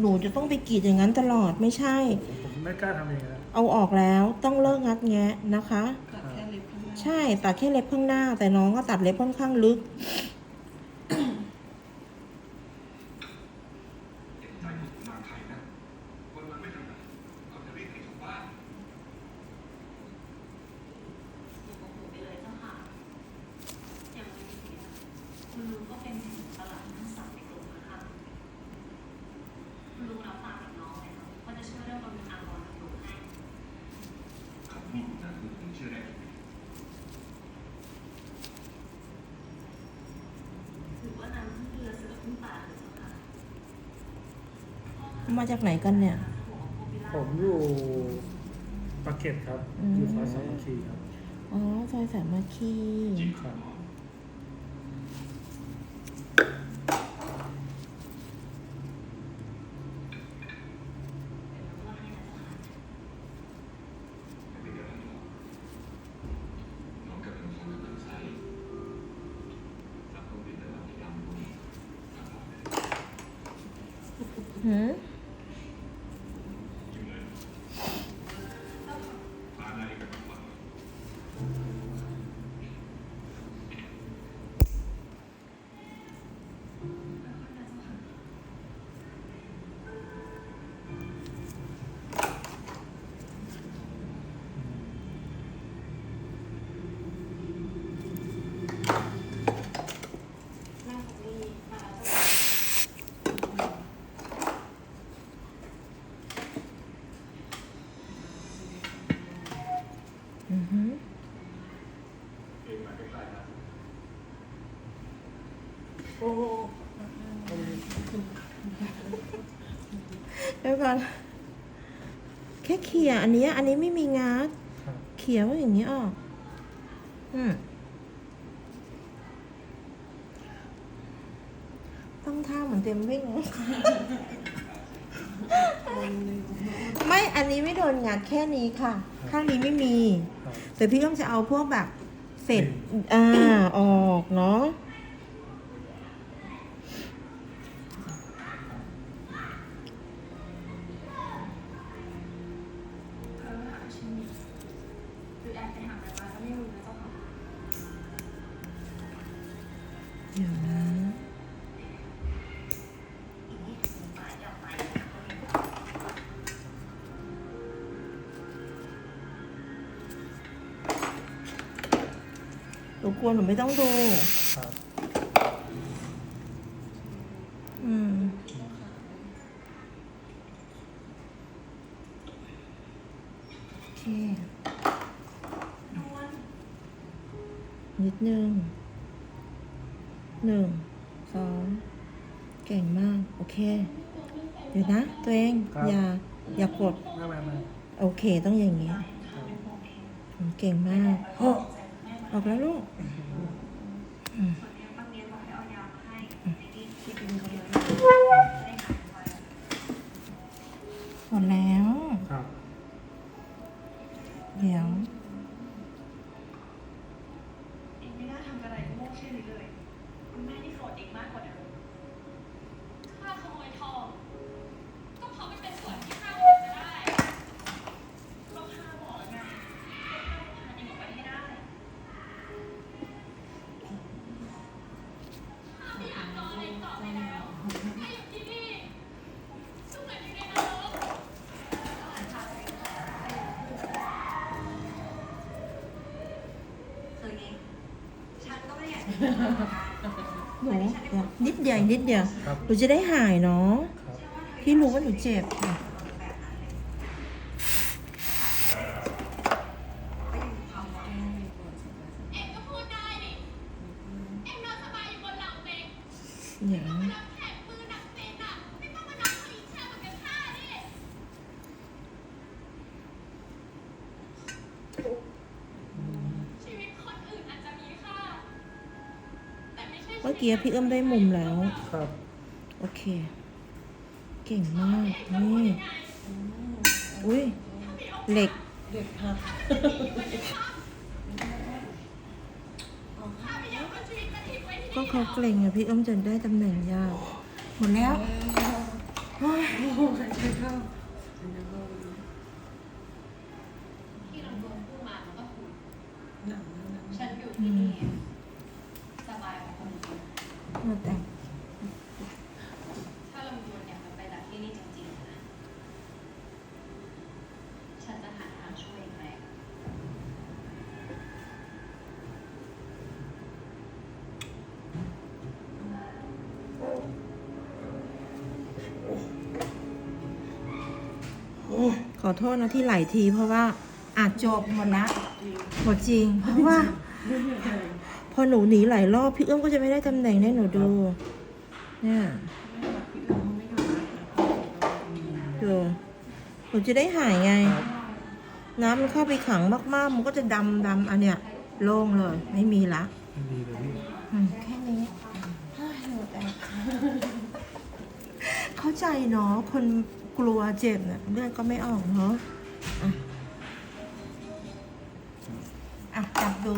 หนูจะต้องไปกรีดอย่างนั้นตลอดไม่ใช่ ผมไม่กล้าทำเองนะเอาออกแล้วต้องเลิกงัดแงะนะคะ ตัดแค่เล็บข้างหน้าใช่ตัดแค่เล็บข้างหน้า แต่น้องก็ตัดเล็บค่อนข้างลึก ไปเลยเจ้าค่ะอย่างวันนี้เนี่ยคุณลุงก็เป็นตลาดทั้งสามในกลุ่มนะคะคุณลุงรับปากกับน้องเลยค่ะว่าจะช่วยเรื่องบำรุงอากรของลุงให้ คำพูดของนั้นผมเชื่อได้ ถือว่าน้ำเรือเสือพึ่งป่าเลยเจ้าค่ะ มาจากไหนกันเนี่ย ผมอยู่ปากเกร็ดครับ อืม อยู่ซอยสามัคคีครับอ๋อซอยสามัคคี ครับน้อ โอ้โหเดี๋ยวก่อนแค่เขี่ยอันเนี้ยอันนี้ไม่มีงัดครับเขี่ยว่าอย่างนี้ออกอืมต้องท่าเหมือนเต็มวิ่งไม่อันนี้ไม่โดนงัดแค่นี้ค่ะ ข้างนี้ไม่มีครับแต่พี่ต้องจะเอาพวกแบบเศษอ่าออกเนาะ นูกลัวหนูไม่ต้องดู ครับอืม โอเค นิดนึง หนึ่ง สอง เก่งมาก โอเค เดี๋ยวนะ ตัวเองอย่า อย่ากด ไม่ไม่ไม่โอเค ต้องอย่างนี้ครับอืมเก่งมาก โอ้ ออกแล้วลูกหมาให้ไอ้นี่ที่เป็นคนเดียวหมดแล้ว ครับ เดี๋ยวเองไม่น่าทำอะไรโง่เช่นนี้เลยคุณแม่นี่โกรธเองมากกว่าเดิมข้าขโมยทอง หนูเดี๋ยวนิดเดียวอีกนิดเดียวครับ หนูจะได้หายเนาะครับพี่รู้ว่าหนูเจ็บค่ะเอ็งก็พูดได้นี่เอ็งนอนสบายอยู่บนหลังเต็งเดี๋ยวมานับแขนมือหนักเต็งอะ ไม่ต้องมานับผู้หญิงแช่เหมือนกันข้าดิชีวิตคนอื่นอาจจะมีค่า แต่ไม่ใช่ชีวิต เมื่อกี้พี่เอื้อมได้มุมแล้ว ครับ โอเค เก่งมาก นี่ อุ้ยเหล็ก เด็กหักก็เขาเกรงอะพี่เอื้อมจะได้ตำแหน่งยาก หมดแล้วฮฮ้ยโอ้โหใครใครเข้าใครเข้าที่ลำดวนพูดมามันก็ถูกหนังหนังหนังฉันอยู่ที่นี่สบายกว่าคนอื่น มาแต่งถ้าลำดวนอยากจะไปจากที่นี่จริงๆนะ ฉันจะหาทางช่วยเองแหละขอโทษนะที่ไหลทีเพราะว่าอาจจบหมดละหมดจริง เพราะว่า พอหนูหนีหลายรอบพี่เอื้อมก็จะไม่ได้ตำแหน่งให้หนูดูเนี่ยดูหนูจะได้หายไง น้ำมันเข้าไปขังมากๆ มันก็จะดำดำอันเนี้ยโล่งเลย ไม่มีละดีเลยพี่อืมแค่นี้เฮ้ยหนูแตกเข้าใจเนาะคนกลัวเจ็บเนี่ยเลือดก็ไม่ออกเนาะอะอะจับดู